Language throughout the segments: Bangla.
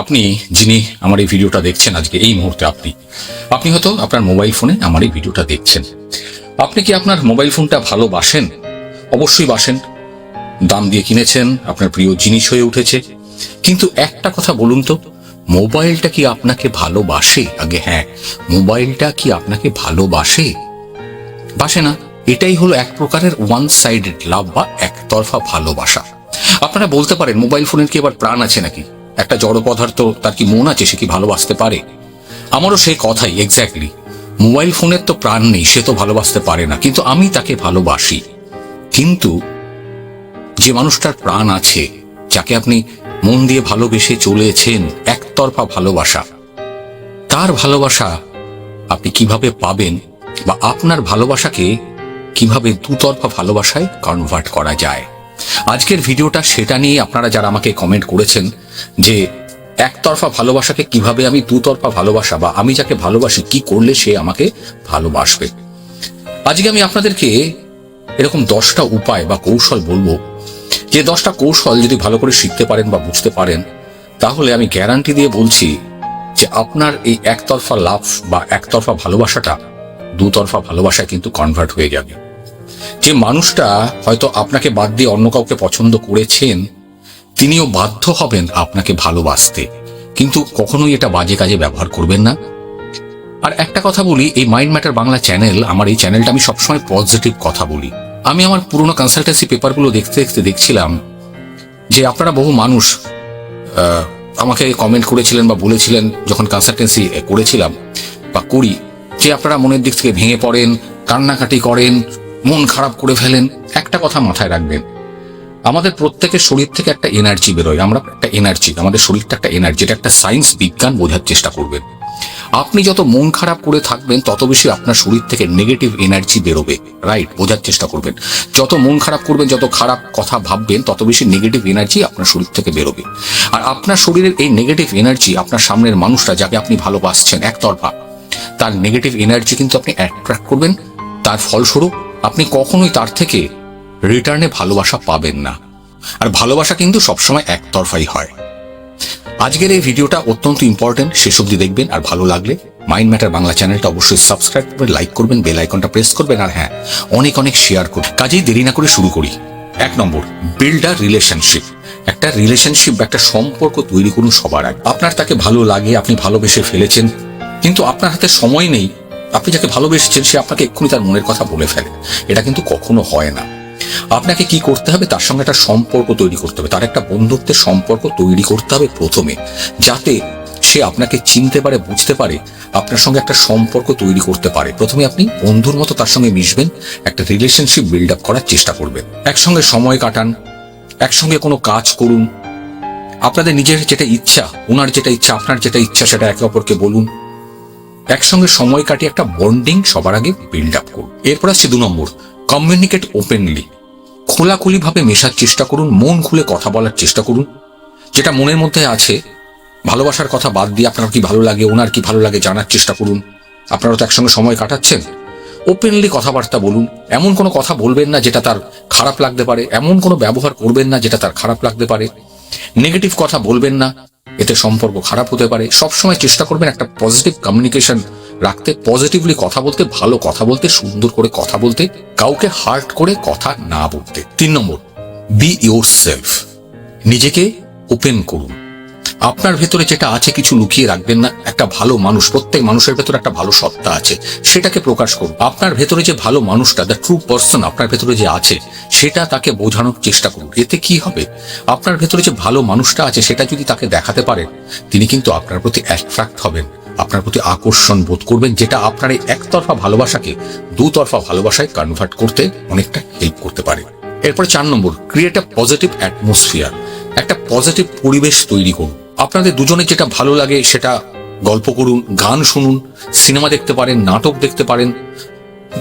আপনি যিনি আমার এই ভিডিওটা দেখছেন আজকে, এই মুহূর্তে আপনি আপনি হয়তো আপনার মোবাইল ফোনে আমার এই ভিডিওটা দেখছেন। আপনি কি আপনার মোবাইল ফোনটা ভালোবাসেন? অবশ্যই বাসেন। দাম দিয়ে কিনেছেন, আপনার প্রিয় জিনিস হয়ে উঠেছে। কিন্তু একটা কথা বলুন তো, মোবাইলটা কি আপনাকে ভালোবাসে? আগে হ্যাঁ মোবাইলটা কি আপনাকে ভালোবাসে? বাসে না, এটাই হলো এক প্রকারের ওয়ান সাইডেড লাভ বা একতরফা ভালোবাসা। আপনারা বলতে পারেন, মোবাইল ফোনের কি এবার প্রাণ আছে নাকি? একটা জড় পদার্থ, তার কি মন আছে সে কি ভালোবাসতে পারে? আমারও সেই কথাই এক্স্যাক্টলি মোবাইল ফোনের তো প্রাণ নেই, সে তো ভালোবাসতে পারে না, কিন্তু আমি তাকে ভালোবাসি। কিন্তু যে মানুষটার প্রাণ আছে, যাকে আপনি মন দিয়ে ভালোবেসে চলেছেন, একতরফা ভালোবাসা, তার ভালোবাসা আপনি কীভাবে পাবেন বা আপনার ভালোবাসাকে কীভাবে দুতরফা ভালোবাসায় কনভার্ট করা যায়? আজকের ভিডিওটা সেটা নিয়ে আপনারা যারা আমাকে কমেন্ট করেছেন যে একতরফা ভালোবাসাকে কীভাবে আমি দুতরফা ভালোবাসা বা আমি যাকে ভালোবাসি, কি করলে সে আমাকে ভালোবাসবে? আজকে আমি আপনাদেরকে এরকম দশটা উপায় বা কৌশল বলব। যে দশটা কৌশল যদি ভালো করে শিখতে পারেন বা বুঝতে পারেন, তাহলে আমি গ্যারান্টি দিয়ে বলছি যে আপনার এই একতরফা লাভ বা একতরফা ভালোবাসাটা দুতরফা ভালোবাসায় কিন্তু কনভার্ট হয়ে যাবে। যে মানুষটা হয়তো আপনাকে বাদ দিয়ে অন্য কাউকে পছন্দ করেছেন তিনিও বাধ্য হবেন আপনাকে ভালোবাসতে। কিন্তু কখনোই এটা বাজে কাজে ব্যবহার করবেন না। আর একটা কথা বলি, এই মাইন্ড ম্যাটার বাংলা চ্যানেল, আমার এই চ্যানেলটা আমি সবসময় পজিটিভ কথা বলি। আমি আমার পুরনো কনসালটেন্সি পেপারগুলো দেখতে দেখতে দেখছিলাম যে আপনারা বহু মানুষ আমাকে কমেন্ট করেছিলেন বা বলেছিলেন, যখন কনসালটেন্সি করেছিলাম বা করি, যে আপনারা মনের দিক থেকে ভেঙে পড়েন, কান্নাকাটি করেন, মন খারাপ করে ফেলেন। একটা কথা মাথায় রাখবেন আমাদের প্রত্যেকের শরীর থেকে একটা এনার্জি বেরোয়। আমরা একটা এনার্জি আমাদের শরীরটা একটা এনার্জি এটা একটা সায়েন্স বিজ্ঞান বোঝার চেষ্টা করবেন। আপনি যত মন খারাপ করে থাকবেন, তত বেশি আপনার শরীর থেকে নেগেটিভ এনার্জি বেরোবে রাইট বোঝার চেষ্টা করবেন। যত মন খারাপ করবেন, যত খারাপ কথা ভাববেন, তত বেশি নেগেটিভ এনার্জি আপনার শরীর থেকে বেরোবে। আর আপনার শরীরের এই নেগেটিভ এনার্জি আপনার সামনের মানুষটা যাকে আপনি ভালোবাসছেন একতরফা, তার নেগেটিভ এনার্জি কিন্তু আপনি অ্যাট্রাক্ট করবেন। তার ফলস্বরূপ আপনি কখনোই তার থেকে রিটার্নে ভালোবাসা পাবেন না। আর ভালোবাসা কিন্তু সবসময় একতরফাই হয়। আজকের এই ভিডিওটা অত্যন্ত ইম্পর্টেন্ট শেষ অব্দি দেখবেন। আর ভালো লাগলে মাইন্ড ম্যাটার বাংলা চ্যানেলটা অবশ্যই সাবস্ক্রাইব করবেন লাইক করবেন বেল আইকনটা প্রেস করবেন। আর হ্যাঁ অনেক অনেক শেয়ার করুন। কাজেই দেরি না করে শুরু করি। এক নম্বর বিল্ড আ রিলেশনশিপ একটা রিলেশনশিপ বা একটা সম্পর্ক তৈরি করুন সবার আগে। আপনার তাকে ভালো লাগে, আপনি ভালোবেসে ফেলেছেন। কিন্তু আপনার হাতে সময় নেই। আপনি যাকে ভালোবেসেছেন, সে আপনাকে এক্ষুনি তার মনের কথা বলে ফেলে। এটা কিন্তু কখনো হয় না। আপনাকে কি করতে হবে? তার সঙ্গে একটা সম্পর্ক তৈরি করতে হবে। তার একটা বন্ধুত্বের সম্পর্ক তৈরি করতে হবে প্রথমে, যাতে সে আপনাকে চিনতে পারে, বুঝতে পারে, আপনার সঙ্গে একটা সম্পর্ক তৈরি করতে পারে। প্রথমে আপনি বন্ধুর মতো তার সঙ্গে মিশবেন, একটা রিলেশনশিপ বিল্ড আপ করার চেষ্টা করবেন। একসঙ্গে সময় কাটান, একসঙ্গে কোনো কাজ করুন। আপনাদের নিজের যেটা ইচ্ছা, ওনার যেটা ইচ্ছা, আপনার যেটা ইচ্ছা, সেটা একে অপরকে বলুন। একসঙ্গে সময় কাটিয়ে একটা বন্ডিং সবার আগে বিল্ড আপ করুন। এরপর আসছে দু নম্বর কমিউনিকেট ওপেনলি খোলাখুলি ভাবে মেশার চেষ্টা করুন, মন খুলে কথা বলার চেষ্টা করুন। যেটা মনের মধ্যে আছে, ভালোবাসার কথা বাদ দিয়ে আপনার কি ভালো লাগে, ওনার কি ভালো লাগে জানার চেষ্টা করুন। আপনারা তো একসঙ্গে সময় কাটাচ্ছেন। ওপেনলি কথাবার্তা বলুন। এমন কোনো কথা বলবেন না যেটা তার খারাপ লাগতে পারে, এমন কোনো ব্যবহার করবেন না যেটা তার খারাপ লাগতে পারে। নেগেটিভ কথা বলবেন না। এতে সম্পর্ক খারাপ হতে পারে। সবসময় চেষ্টা করবেন একটা পজিটিভ কমিউনিকেশন রাখতে পজিটিভলি কথা বলতে, ভালো কথা বলতে, সুন্দর করে কথা বলতে, কাউকে হার্ট করে কথা না বলতে। তিন নম্বর বি ইউর সেলফ নিজেকে ওপেন করুন। আপনার ভেতরে যেটা আছে কিছু লুকিয়ে রাখবেন না, একটা ভালো মানুষ, প্রত্যেক মানুষের ভেতরে একটা ভালো সত্তা আছে, সেটাকে প্রকাশ করুন। আপনার ভেতরে যে ভালো মানুষটা দ্য ট্রু পার্সন আপনার ভেতরে যে আছে, সেটা তাকে বোঝানোর চেষ্টা করুন। এতে কি হবে? আপনার ভেতরে যে ভালো মানুষটা আছে, সেটা যদি তাকে দেখাতে পারেন, তিনি কিন্তু আপনার প্রতি অ্যাট্রাক্ট হবেন, আপনার প্রতি আকর্ষণ বোধ করবেন, যেটা আপনার এই একতরফা ভালোবাসাকে দুতরফা ভালোবাসায় কনভার্ট করতে অনেকটা হেল্প করতে পারে। এরপর চার নম্বর ক্রিয়েট আ পজিটিভ অ্যাটমসফিয়ার একটা পজিটিভ পরিবেশ তৈরি করুন। আপনাদের দুজনে যেটা ভালো লাগে সেটা গল্প করুন, গান শুনুন, সিনেমা দেখতে পারেন, নাটক দেখতে পারেন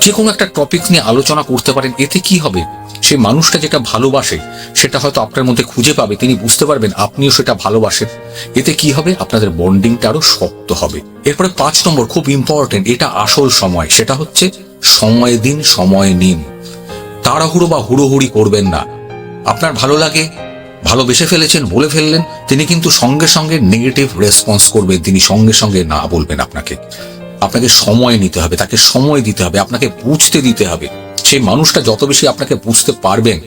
যে কোনো একটা টপিক নিয়ে আলোচনা করতে পারেন, এতে কি হবে? সেই মানুষটা যেটা ভালোবাসে, সেটা হয়তো আপনার মধ্যে খুঁজে পাবে, তিনি বুঝতে পারবেন আপনিও সেটা ভালোবাসেন। এতে কি হবে? আপনাদের বন্ডিংটা আরও শক্ত হবে। এরপরে পাঁচ নম্বর, খুব ইম্পর্টেন্ট এটা আসল সময়, সেটা হচ্ছে সময় দিন, সময় নিন। তাড়াহুড়ো বা হুড়োহুড়ি করবেন না। আপনার ভালো লাগে ভালোবেসে ফেলেছেন, বলে ফেললেন, তিনি কিন্তু সঙ্গে সঙ্গে নেগেটিভ রেসপন্স করবেন, তিনি সঙ্গে সঙ্গে না বলবেন আপনাকে। আপনাকে সময় নিতে হবে, তাকে সময় দিতে হবে, আপনাকে বুঝতে দিতে হবে। সেই মানুষটা যত বেশি আপনাকে বুঝতে পারবেন,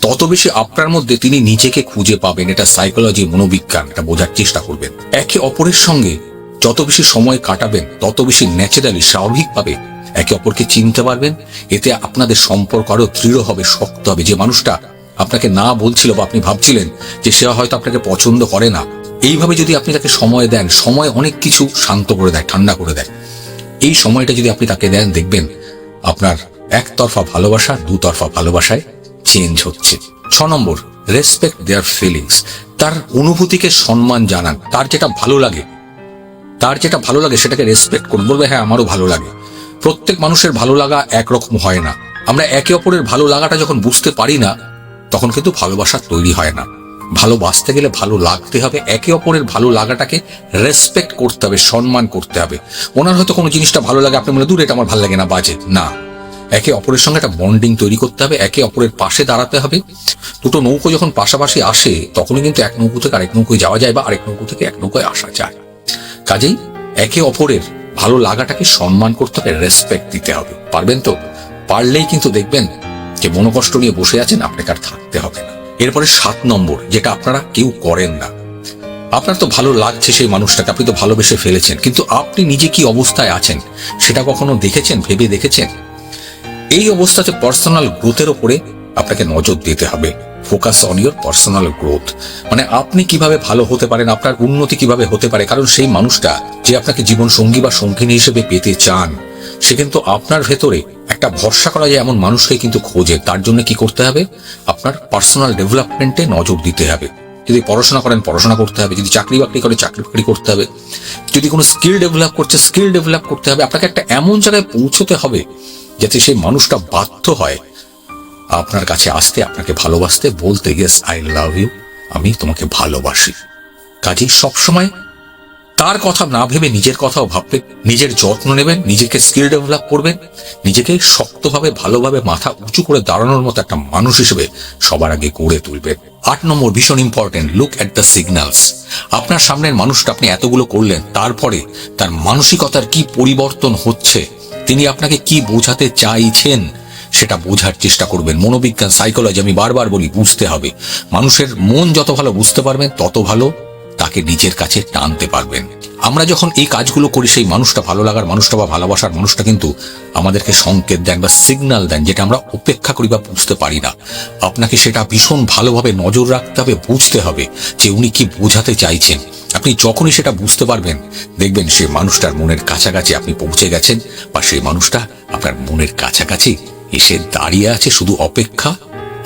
তত বেশি আপনার মধ্যে তিনি নিজেকে খুঁজে পাবেন। এটা সাইকোলজি মনোবিজ্ঞান, এটা বোঝার চেষ্টা করবেন। একে অপরের সঙ্গে যত বেশি সময় কাটাবেন, তত বেশি ন্যাচারালি স্বাভাবিকভাবে একে অপরকে চিনতে পারবেন। এতে আপনাদের সম্পর্ক আরও দৃঢ় হবে, শক্ত হবে। যে মানুষটা আপনাকে না বলছিল বা আপনি ভাবছিলেন যে সে হয়তো আপনাকে পছন্দ করে না, এইভাবে যদি আপনি তাকে সময় দেন, সময় অনেক কিছু শান্ত করে দেয়, ঠান্ডা করে দেয়। এই সময়টা যদি আপনি তাকে দেন, দেখবেন আপনার একতরফা ভালোবাসা দুতরফা ভালোবাসায় চেঞ্জ হচ্ছে। ছ নম্বর রেসপেক্ট দেয়ার ফিলিংস তার অনুভূতিকে সম্মান জানান, তার যেটা ভালো লাগে, তার যেটা ভালো লাগে সেটাকে রেসপেক্ট করুন। বলবে হ্যাঁ আমারও ভালো লাগে। প্রত্যেক মানুষের ভালো লাগা একরকম হয় না। আমরা একে অপরের ভালো লাগাটা যখন বুঝতে পারি না তখন কিন্তু ভালোবাসা তৈরি হয় না। ভালোবাসতে গেলে ভালো লাগতে হবে, একে অপরের ভালো লাগাটাকে রেসপেক্ট করতে হবে, সম্মান করতে হবে। ওনার হয়তো কোনো জিনিসটা ভালো লাগে, আপনি মনে দূরে, এটা আমার ভালো লাগে না, বাজে। না। একে অপরের সঙ্গে একটা বন্ডিং তৈরি করতে হবে, একে অপরের পাশে দাঁড়াতে হবে। দুটো নৌকো যখন পাশাপাশি আসে, তখনই কিন্তু এক নৌকো থেকে আরেক নৌকোয় যাওয়া যায় বা আরেক নৌকো থেকে এক নৌকোয় আসা যায়। কাজেই একে অপরের ভালো লাগাটাকে সম্মান করতে হবে রেসপেক্ট দিতে হবে। পারবেন তো? পারলেই কিন্তু দেখবেন যে মনোকষ্ট নিয়ে বসে আছেন, আপনাকে আর থাকতে হবে না। এরপরে সাত নম্বর, যেটা আপনারা কেউ করেন না। আপনার তো ভালো লাগছে সেই মানুষটাকে, আপনি তো ভালোবেসে ফেলেছেন, কিন্তু আপনি নিজে কি অবস্থায় আছেন? সেটা কখনো দেখেছেন, ভেবে দেখেছেন? এই অবস্থাতে পার্সোনাল গ্রোথের ওপরে আপনাকে নজর দিতে হবে। Focus on your personal growth মানে আপনি কীভাবে ভালো হতে পারেন, আপনার উন্নতি কীভাবে হতে পারে, কারণ সেই মানুষটা যে আপনাকে জীবন সঙ্গী বা সঙ্গিনী হিসেবে পেতে চান সে কিন্তু আপনার ভেতরে একটা ভরসা করা যায় এমন মানুষকে কিন্তু খোঁজে। তার জন্য কি করতে হবে? আপনার পার্সোনাল ডেভেলপমেন্টে নজর দিতে হবে। যদি পড়াশোনা করেন, পড়াশোনা করতে হবে। যদি চাকরি বাকরি করে চাকরি বাকরি করতে হবে। যদি কোনো স্কিল ডেভেলপ করছে স্কিল ডেভেলপ করতে হবে। আপনাকে একটা এমন জায়গায় পৌঁছতে হবে যাতে সেই মানুষটা বাধ্য হয় আপনার কাছে আসতে, আপনাকে ভালোবাসতে, বলতে গেস আই লাভ ইউ আমি তোমাকে ভালোবাসি। কাজেই সবসময় তার কথা না ভেবে নিজের কথাও ভাববেন নিজের যত্ন নেবেন, নিজেকে স্কিল ডেভেলপ করবেন, নিজেকে শক্তভাবে, ভালোভাবে মাথা উঁচু করে দাঁড়ানোর মতো একটা মানুষ হিসেবে সবার আগে গড়ে তুলবেন। আট নম্বর, ভীষণ important look at the signals আপনার সামনের মানুষটা আপনি এতগুলো করলেন, তারপরে তার মানসিকতার কি পরিবর্তন হচ্ছে, তিনি আপনাকে কি বোঝাতে চাইছেন, সেটা বোঝার চেষ্টা করবেন। মনোবিজ্ঞান সাইকোলজি আমি বারবার বলি, বুঝতে হবে। মানুষের মন যত ভালো বুঝতে পারবেন, তত ভালো। তাকে নিজের কাছে টানতে পারবেন। আমরা যখন এই কাজগুলো করি, সেই মানুষটা ভালো লাগার মানুষটা বা ভালোবাসার মানুষটা কিন্তু আমাদেরকে সংকেত দেন বা সিগন্যাল দেন যেটা আমরা উপেক্ষা করি বা বুঝতে পারি না। আপনাকে সেটা ভীষণ ভালোভাবে নজর রাখতে হবে, বুঝতে হবে যে উনি কি বোঝাতে চাইছেন। আপনি যখনই সেটা বুঝতে পারবেন, দেখবেন সে মানুষটার মনের কাছাকাছি আপনি পৌঁছে গেছেন বা সেই মানুষটা আপনার মনের কাছাকাছি এসে দাঁড়িয়ে আছে শুধু অপেক্ষা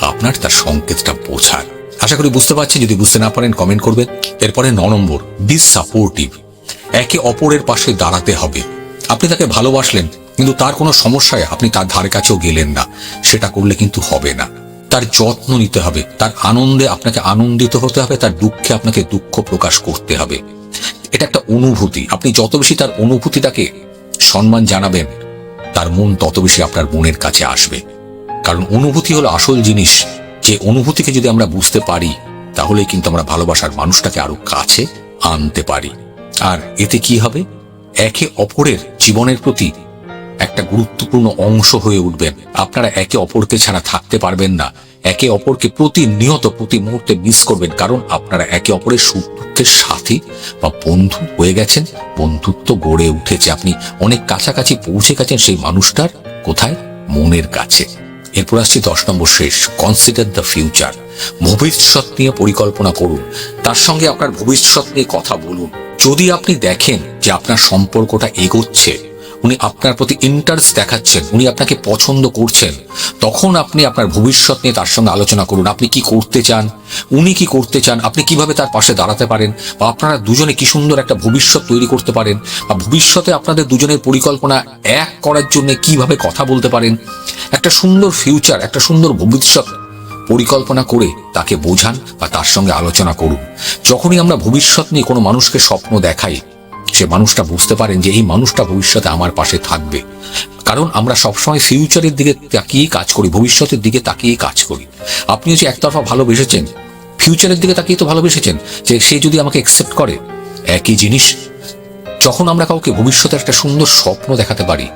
আপনার তার সংকেতটা বোঝার। আশা করি বুঝতে পারছেন, যদি বুঝতে না পারেন কমেন্ট করবেন। এরপরে ন নম্বর বি সাপোর্টিভ একে অপরের পাশে দাঁড়াতে হবে। আপনি তাকে ভালোবাসলেন, কিন্তু তার কোনো সমস্যায় আপনি তার ধারে কাছেও গেলেন না। সেটা করলে কিন্তু হবে না। তার যত্ন নিতে হবে, তার আনন্দে আপনাকে আনন্দিত হতে হবে, তার দুঃখে আপনাকে দুঃখ প্রকাশ করতে হবে। এটা একটা অনুভূতি। আপনি যত বেশি তার অনুভূতিটাকে সম্মান জানাবেন, তার মন তত বেশি আপনার মনের কাছে আসবে। কারণ অনুভূতি হলো আসল জিনিস। যে অনুভূতিকে যদি আমরা বুঝতে পারি, তাহলেই কিন্তু আমরা ভালোবাসার মানুষটাকে আরও কাছে আনতে পারি। আর এতে কি হবে? একে অপরের জীবনের প্রতি একটা গুরুত্বপূর্ণ অংশ হয়ে উঠবেন। আপনারা একে অপরকে ছাড়া থাকতে পারবেন না। একে অপরকে প্রতিনিয়ত, প্রতি মুহূর্তে মিস করবেন। কারণ আপনারা একে অপরের দুঃখের সাথী বা বন্ধু হয়ে গেছেন, বন্ধুত্ব গড়ে উঠেছে। আপনি অনেক কাছাকাছি পৌঁছে গেছেন সেই মানুষটার কোথায়? মনের কাছে। এরপর আসছে দশ নম্বর শেষ। কনসিডার দ্য ফিউচার ভবিষ্যৎ নিয়ে পরিকল্পনা করুন। তার সঙ্গে আপনার ভবিষ্যৎ নিয়ে কথা বলুন। যদি আপনি দেখেন যে আপনার সম্পর্কটা এগোচ্ছে, উনি আপনার প্রতি ইন্টারেস্ট দেখাচ্ছেন, উনি আপনাকে পছন্দ করছেন, তখন আপনি আপনার ভবিষ্যৎ নিয়ে তার সঙ্গে আলোচনা করুন। আপনি কি করতে চান? উনি কি করতে চান? আপনি কীভাবে তার পাশে দাঁড়াতে পারেন? বা আপনারা দুজনে কি সুন্দর একটা ভবিষ্যৎ তৈরি করতে পারেন? বা ভবিষ্যতে আপনাদের দুজনের পরিকল্পনা এক করার জন্য কীভাবে কথা বলতে পারেন? একটা সুন্দর ফিউচার একটা সুন্দর ভবিষ্যৎ পরিকল্পনা করে তাকে বোঝান বা তার সঙ্গে আলোচনা করুন। যখনই আমরা ভবিষ্যৎ নিয়ে কোনো মানুষকে স্বপ্ন দেখাই, সে মানুষটা বুঝতে পারেন যে এই মানুষটা ভবিষ্যতে আমার পাশে থাকবে। কারণ আমরা সবসময় ফিউচারের দিকে তাকিয়ে কাজ করি, ভবিষ্যতের দিকে তাকিয়ে কাজ করি। আপনি যে একতরফা ভালোবেসেছেন ফিউচারের দিকে তাকিয়ে তো ভালোবেসেছেন যে সে যদি আমাকে অ্যাকসেপ্ট করে, একই জিনিস, যখন আমরা কাউকে ভবিষ্যতে একটা সুন্দর স্বপ্ন দেখাতে পারি,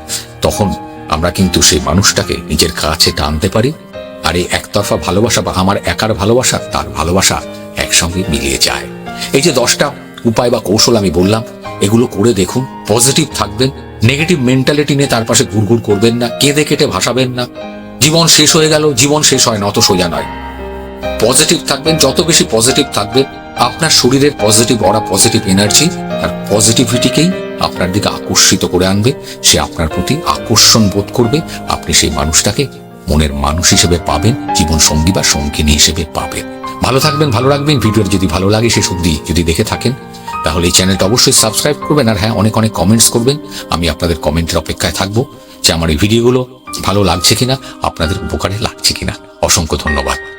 তখন আমরা কিন্তু সেই মানুষটাকে নিজের কাছে টানতে পারি আর এই একতরফা ভালোবাসা বা আমার একার ভালোবাসা, তার ভালোবাসা একসঙ্গে মিলিয়ে যায়। এই যে দশটা উপায় বা কৌশল আমি বললাম, এগুলো করে দেখুন পজিটিভ থাকবেন নেগেটিভ মেন্টালিটি নিয়ে তার পাশে ঘুরঘুর করবেন না, কেঁদে কেটে ভাসাবেন না। জীবন শেষ হয়ে গেল, জীবন শেষ হয় না অত সোজা নয়। পজিটিভ থাকবেন, যত বেশি পজিটিভ থাকবেন আপনার শরীরের পজিটিভ অরা পজিটিভ এনার্জি আর পজিটিভিটিকেই আপনার দিকে আকর্ষিত করে আনবে। সে আপনার প্রতি আকর্ষণ বোধ করবে, আপনি সেই মানুষটাকে মনের মানুষ হিসেবে পাবেন, জীবন সঙ্গী বা সঙ্গিনী হিসেবে পাবেন। ভালো থাকবেন, ভালো রাখবেন ভিডিওর যদি ভালো লাগে সে অব্দি যদি দেখে থাকেন তাহলে এই চ্যানেলটা অবশ্যই সাবস্ক্রাইব করবেন। আর হ্যাঁ অনেক অনেক কমেন্টস করবেন। আমি আপনাদের কমেন্টের অপেক্ষায় থাকব যে আমার এই ভিডিওগুলো ভালো লাগছে কিনা, আপনাদের উপকারে লাগছে কিনা। অসংখ্য ধন্যবাদ।